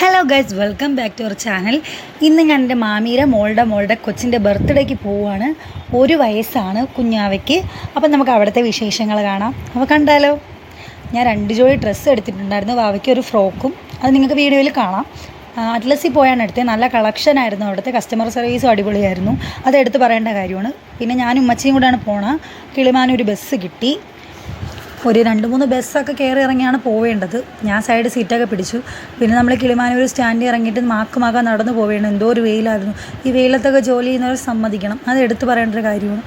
Hello guys welcome back to our channel ഇന്ന് ഞാൻ എന്റെ മാമീരെ മോളുടെ മോളുടെ കൊച്ചിന്റെ ബർത്ത്ഡേക്ക് പോവുകയാണ്. ഒരു വയസ്സാണ് കുഞ്ഞാവയ്ക്ക്. അപ്പം നമുക്ക് അവിടുത്തെ വിശേഷങ്ങൾ കാണാം. അപ്പോൾ കണ്ടാലോ? ഞാൻ രണ്ട് ജോഡി ഡ്രസ്സ് എടുത്തിട്ടുണ്ടായിരുന്നു. വാവയ്ക്ക് ഒരു ഫ്രോക്കും. അത് നിങ്ങൾക്ക് വീഡിയോയിൽ കാണാം. അറ്റ്ലസിൽ പോയാണ് എടുത്തത്. നല്ല കളക്ഷൻ ആയിരുന്നു അവിടുത്തെ. കസ്റ്റമർ സർവീസും അടിപൊളിയായിരുന്നു. അത് എടുത്ത് പറയേണ്ട കാര്യമാണ്. പിന്നെ ഞാനും ഉമ്മച്ചിയും കൂടെയാണ് പോണ കിളിമാനൊരു ബസ് കിട്ടി. ഒരു രണ്ട് മൂന്ന് ബസ്സൊക്കെ കയറി ഇറങ്ങിയാണ് പോവേണ്ടത്. ഞാൻ സൈഡ് സീറ്റൊക്കെ പിടിച്ചു. പിന്നെ നമ്മൾ കിളിമാനൂർ സ്റ്റാൻഡിൽ ഇറങ്ങിയിട്ട് മാക്കുമാക്കാൻ മാക്ക നടന്നു പോവേണ്ടത് എന്തോ ഒരു വെയിലായിരുന്നു. ഈ വെയിലത്തൊക്കെ ജോലി ചെയ്യുന്നവർ സമ്മതിക്കണം. അത് എടുത്തു പറയേണ്ട ഒരു കാര്യമാണ്.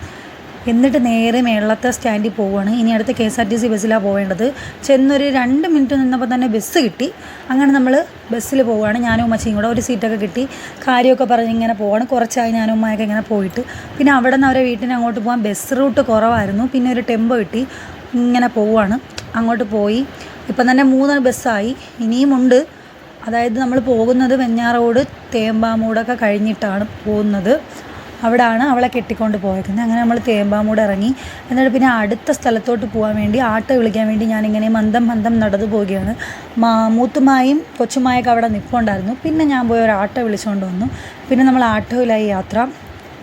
എന്നിട്ട് നേരെ മേളത്തെ സ്റ്റാൻഡിൽ പോവുകയാണ് ഇനി അടുത്ത K S R T C ബസ്സിലാണ് പോവേണ്ടത്. ചെന്നൊരു രണ്ട് മിനിറ്റ് നിന്നപ്പോൾ തന്നെ ബസ് കിട്ടി. അങ്ങനെ നമ്മൾ ബസ്സിൽ പോവുകയാണ് ഞാനും ഉമ്മച്ചയും കൂടെ ഒരു സീറ്റൊക്കെ കിട്ടി. കാര്യമൊക്കെ പറഞ്ഞ് ഇങ്ങനെ പോവാണ്. കുറച്ചായി ഞാനും ഉമ്മയൊക്കെ ഇങ്ങനെ പോയിട്ട്. പിന്നെ അവിടെ നിന്ന് അവരെ വീട്ടിന് അങ്ങോട്ട് പോകാൻ ബസ് റൂട്ട് കുറവായിരുന്നു. പിന്നെ ഒരു ടെമ്പോ കിട്ടി. ഇങ്ങനെ പോവുകയാണ്. അങ്ങോട്ട് പോയി. ഇപ്പം തന്നെ മൂന്ന് ബസ്സായി. ഇനിയുമുണ്ട് അതായത് നമ്മൾ പോകുന്നത് വെഞ്ഞാറോട് തേമ്പാമൂടൊക്കെ കഴിഞ്ഞിട്ടാണ് പോകുന്നത്. അവിടാണ് അവളെ കെട്ടിക്കൊണ്ട് പോയേക്കുന്നത്. അങ്ങനെ നമ്മൾ തേമ്പാമൂട് ഇറങ്ങി. എന്നിട്ട് പിന്നെ അടുത്ത സ്ഥലത്തോട്ട് പോകാൻ വേണ്ടി ആട്ടോ വിളിക്കാൻ വേണ്ടി ഞാനിങ്ങനെ മന്ദം മന്ദം നടന്നു പോവുകയാണ്. മാ മൂത്തുമായും കൊച്ചുമായൊക്കെ അവിടെ നിൽപ്പുണ്ടായിരുന്നു പിന്നെ ഞാൻ പോയി ഒരു ആട്ടോ വിളിച്ചുകൊണ്ട് വന്നു. പിന്നെ നമ്മൾ ആട്ടോയിലായി യാത്ര.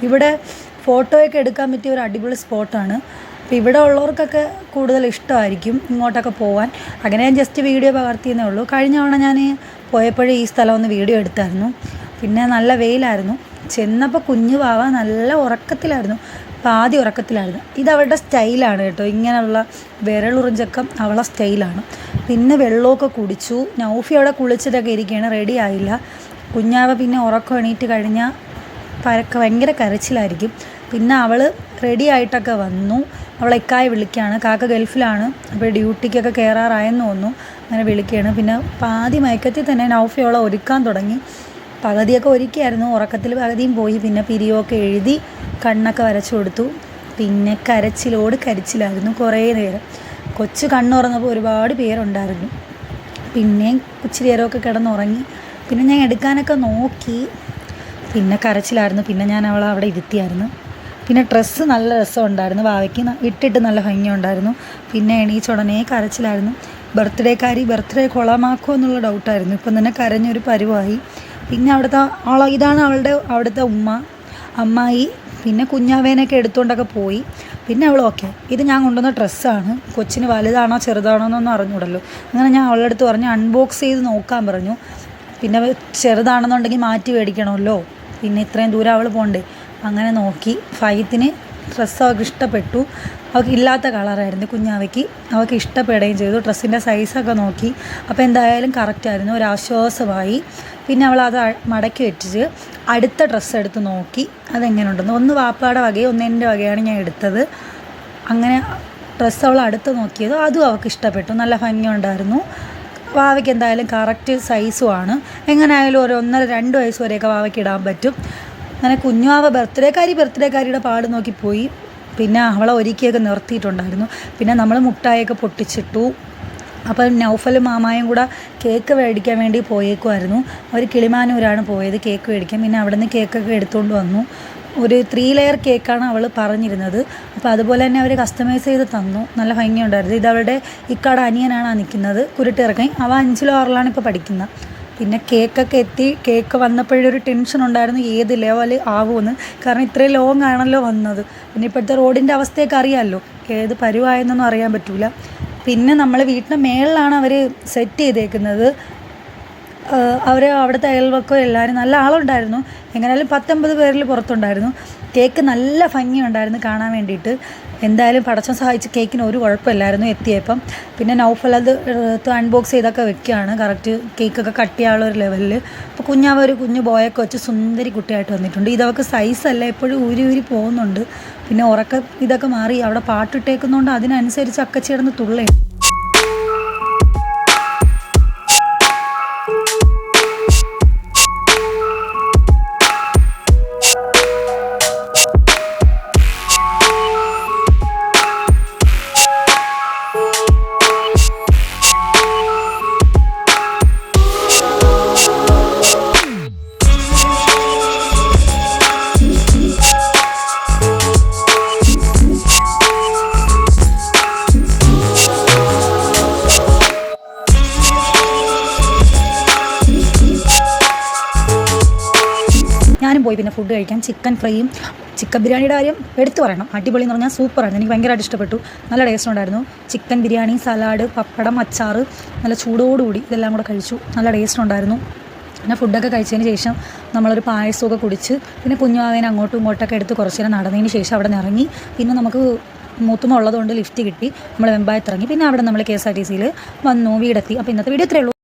ഇവിടെ ഫോട്ടോയൊക്കെ എടുക്കാൻ പറ്റിയ ഒരു അടിപൊളി സ്പോട്ടാണ്. അപ്പോൾ ഇവിടെ ഉള്ളവർക്കൊക്കെ കൂടുതൽ ഇഷ്ടമായിരിക്കും ഇങ്ങോട്ടൊക്കെ പോകാൻ അങ്ങനെ ഞാൻ ജസ്റ്റ് വീഡിയോ പകർത്തിയെന്നേ ഉള്ളൂ. കഴിഞ്ഞ തവണ ഞാൻ പോയപ്പോഴേ ഈ സ്ഥലം ഒന്ന് വീഡിയോ എടുത്തായിരുന്നു. പിന്നെ നല്ല വെയിലായിരുന്നു. ചെന്നപ്പോൾ കുഞ്ഞു പാവ നല്ല ഉറക്കത്തിലായിരുന്നു. പാതി ഉറക്കത്തിലായിരുന്നു. ഇത് അവളുടെ സ്റ്റൈലാണ് കേട്ടോ. ഇങ്ങനെയുള്ള വിരളുറിഞ്ചക്കം അവളെ സ്റ്റൈലാണ്. പിന്നെ വെള്ളമൊക്കെ കുടിച്ചു. നൗഫി അവിടെ കുളിച്ചതൊക്കെ ഇരിക്കുകയാണ്. റെഡി ആയില്ല. കുഞ്ഞാവ പിന്നെ ഉറക്കം എണീറ്റ് കഴിഞ്ഞാൽ പരക്ക ഭയങ്കര കരച്ചിലായിരിക്കും. പിന്നെ അവൾ റെഡി ആയിട്ടൊക്കെ വന്നു. അവളെ ഇക്കായി വിളിക്കുകയാണ്. കാക്ക ഗൾഫിലാണ്. അപ്പോൾ ഡ്യൂട്ടിക്കൊക്കെ കയറാറായെന്ന് തോന്നുന്നു. അങ്ങനെ വിളിക്കുകയാണ്. പിന്നെ പാതി മയക്കത്തിൽ തന്നെ നൗഫി അവളെ ഒരുക്കാൻ തുടങ്ങി. പകുതിയൊക്കെ ഒരുക്കിയായിരുന്നു. ഉറക്കത്തിൽ പകുതിയും പോയി. പിന്നെ പിരിയൊക്കെ എഴുതി കണ്ണൊക്കെ വരച്ചു കൊടുത്തു. പിന്നെ കരച്ചിലോട് കരച്ചിലായിരുന്നു കുറേ നേരം. കൊച്ചു കണ്ണുറന്നപ്പോൾ ഒരുപാട് പേരുണ്ടായിരുന്നു. പിന്നെയും ഇച്ചിരി നേരമൊക്കെ കിടന്നുറങ്ങി. പിന്നെ ഞാൻ എടുക്കാനൊക്കെ നോക്കി. പിന്നെ കരച്ചിലായിരുന്നു. പിന്നെ ഞാൻ അവളെ അവിടെ ഇരുത്തിയായിരുന്നു. പിന്നെ ഡ്രസ്സ് നല്ല രസമുണ്ടായിരുന്നു. വാവയ്ക്ക് ന- ഇട്ടിട്ട് നല്ല ഭംഗിയുണ്ടായിരുന്നു. പിന്നെ എണീച്ചുടനെ കരച്ചിലായിരുന്നു. ബർത്ത്ഡേക്കാരി ബർത്ത്ഡേ കൊളമാക്കുമോ എന്നുള്ള ഡൗട്ടായിരുന്നു ഇപ്പം തന്നെ കരഞ്ഞൊരു പരുവായി. പിന്നെ അവിടുത്തെ ആളോ ഇതാണ് അവളുടെ അവിടുത്തെ ഉമ്മ അമ്മായി പിന്നെ കുഞ്ഞാവേനൊക്കെ എടുത്തുകൊണ്ടൊക്കെ പോയി. പിന്നെ അവൾ ഓക്കെ ഇത് ഞാൻ കൊണ്ടുവന്ന ഡ്രസ്സാണ്. കൊച്ചിന് വലുതാണോ ചെറുതാണോ എന്നൊന്നും അറിഞ്ഞൂടല്ലോ. അങ്ങനെ ഞാൻ അവളുടെ അടുത്ത് പറഞ്ഞു അൺബോക്സ് ചെയ്ത് നോക്കാൻ പറഞ്ഞു. പിന്നെ ചെറുതാണെന്നുണ്ടെങ്കിൽ മാറ്റി മേടിക്കണമല്ലോ. പിന്നെ ഇത്രയും ദൂരം അവൾ പോകണ്ടേ അങ്ങനെ നോക്കി ഫൈത്തിന് ഡ്രസ്സ് അവൾക്ക് ഇഷ്ടപ്പെട്ടു. അവൾക്ക് ഇല്ലാത്ത കളറായിരുന്നു കുഞ്ഞാവയ്ക്ക്. അവൾക്ക് ഇഷ്ടപ്പെടുകയും ചെയ്തു. ഡ്രസ്സിന്റെ സൈസൊക്കെ നോക്കി. അപ്പോൾ എന്തായാലും കറക്റ്റായിരുന്നു. ഒരു ആശ്വാസമായി. പിന്നെ അവൾ അത് മടക്കി വെച്ചിട്ട് അടുത്ത ഡ്രസ്സ് എടുത്ത് നോക്കി. അതെങ്ങനെയുണ്ടെന്ന്. ഒന്ന് വാപ്പാടെ വകയും ഒന്ന് എന്റെ വകയാണ് ഞാൻ എടുത്തത്. അങ്ങനെ ഡ്രസ്സ് അവൾ അടുത്ത് നോക്കിയത്. അതും അവൾക്ക് ഇഷ്ടപ്പെട്ടു. നല്ല ഭംഗിയുണ്ടായിരുന്നു. വാവയ്ക്ക് എന്തായാലും കറക്റ്റ് സൈസുമാണ് എങ്ങനെയായാലും ഒരു ഒന്നര രണ്ട് വയസ്സ് വരെയൊക്കെ വാവയ്ക്ക് ഇടാൻ പറ്റും. അങ്ങനെ കുഞ്ഞുവാവ ബർത്ത്ഡേക്കാരി ബർത്ത്ഡേക്കാരിയുടെ പാട് നോക്കി പോയി. പിന്നെ അവളെ ഒരുക്കിയൊക്കെ നിർത്തിയിട്ടുണ്ടായിരുന്നു. പിന്നെ നമ്മൾ മുട്ടായൊക്കെ പൊട്ടിച്ചിട്ടു. അപ്പം നൗഫലും മാമായും കൂടെ കേക്ക് മേടിക്കാൻ വേണ്ടി പോയേക്കുമായിരുന്നു അവർ കിളിമാനൂരാണ് പോയത് കേക്ക് മേടിക്കാൻ. പിന്നെ അവിടെ നിന്ന് കേക്കൊക്കെ എടുത്തുകൊണ്ട് വന്നു. ഒരു ത്രീ ലെയർ കേക്കാണ് അവൾ പറഞ്ഞിരുന്നത്. അപ്പോൾ അതുപോലെ തന്നെ അവർ കസ്റ്റമൈസ് ചെയ്ത് തന്നു. നല്ല ഭംഗിയുണ്ടായിരുന്നു. ഇത് അവളുടെ ഇക്കാട് അനിയനാണ് നിൽക്കുന്നത് കുരുട്ടിറക്കി അവ അഞ്ചിലോ ആറിലാണ് ഇപ്പോൾ പഠിക്കുന്നത് പിന്നെ കേക്കൊക്കെ എത്തി കേക്ക് വന്നപ്പോഴൊരു ടെൻഷൻ ഉണ്ടായിരുന്നു ഏത് ലെവൽ ആവുമെന്ന് കാരണം ഇത്രയും ലോങ് ആണല്ലോ വന്നത്. പിന്നെ ഇപ്പോഴത്തെ റോഡിന്റെ അവസ്ഥയൊക്കെ അറിയാമല്ലോ ഏത് പരുവായെന്നൊന്നും അറിയാൻ പറ്റൂല. പിന്നെ നമ്മൾ വീട്ടിന്റെ മേളിലാണ് അവർ സെറ്റ് ചെയ്തേക്കുന്നത്. അവർ അവിടുത്തെ അയൽവക്കം എല്ലാവരും നല്ല ആളുണ്ടായിരുന്നു. എങ്ങനെയാലും പത്തൊമ്പത് പേരിൽ പുറത്തുണ്ടായിരുന്നു. കേക്ക് നല്ല ഭംഗിയുണ്ടായിരുന്നു കാണാൻ വേണ്ടിയിട്ട്. എന്തായാലും പടച്ചം സഹായിച്ച് കേക്കിന് ഒരു കുഴപ്പമില്ലായിരുന്നു എത്തിയപ്പം. പിന്നെ നൗഫൽ അത് എടുത്ത് അൺബോക്സ് ചെയ്തൊക്കെ വെക്കുകയാണ്. കറക്റ്റ് കേക്കൊക്കെ കട്ടിയാളുള്ള ഒരു ലെവലിൽ അപ്പോൾ കുഞ്ഞാവ ഒരു കുഞ്ഞു ബോയൊക്കെ വെച്ച് സുന്ദരി കുട്ടിയായിട്ട് വന്നിട്ടുണ്ട്. ഇതവർക്ക് സൈസല്ല എപ്പോഴും ഊരി ഊരി പോകുന്നുണ്ട്. പിന്നെ ഉറക്ക ഇതൊക്കെ മാറി അവിടെ പാട്ടിട്ടേക്കുന്നതുകൊണ്ട് അതിനനുസരിച്ച് അക്കച്ചിടന്ന് തുള്ളേ പോയി. പിന്നെ ഫുഡ് കഴിക്കാൻ ചിക്കൻ ഫ്രൈയും ചിക്കൻ ബിരിയാണിയുടെ കാര്യം എടുത്തു പറയണം. അടിപൊളി എന്ന് പറഞ്ഞാൽ സൂപ്പറായിരുന്നു എനിക്ക് ഭയങ്കരമായിട്ട് ഇഷ്ടപ്പെട്ടു. നല്ല ടേസ്റ്റ് ഉണ്ടായിരുന്നു. ചിക്കൻ ബിരിയാണി സലാഡ് പപ്പടം അച്ചാറ് നല്ല ചൂടോടുകൂടി ഇതെല്ലാം കൂടെ കഴിച്ചു. നല്ല ടേസ്റ്റ് ഉണ്ടായിരുന്നു. പിന്നെ ഫുഡൊക്കെ കഴിച്ചതിന് ശേഷം നമ്മളൊരു പായസമൊക്കെ കുടിച്ച് പിന്നെ കുഞ്ഞുമാവേനെ അങ്ങോട്ടും ഇങ്ങോട്ടൊക്കെ എടുത്ത് കുറച്ച് നേരം നടന്നതിന് ശേഷം അവിടെ നിന്ന് ഇറങ്ങി. പിന്നെ നമുക്ക് മൂത്തുമുള്ളതുകൊണ്ട് ലിഫ്റ്റ് കിട്ടി. നമ്മൾ വെമ്പായത്തിറങ്ങി പിന്നെ അവിടെ നമ്മൾ കെ എസ് ആർ ടി സിയിൽ വന്നു വീടെത്തി. അപ്പോൾ ഇന്നത്തെ വീഡിയോ ഇത്രയേ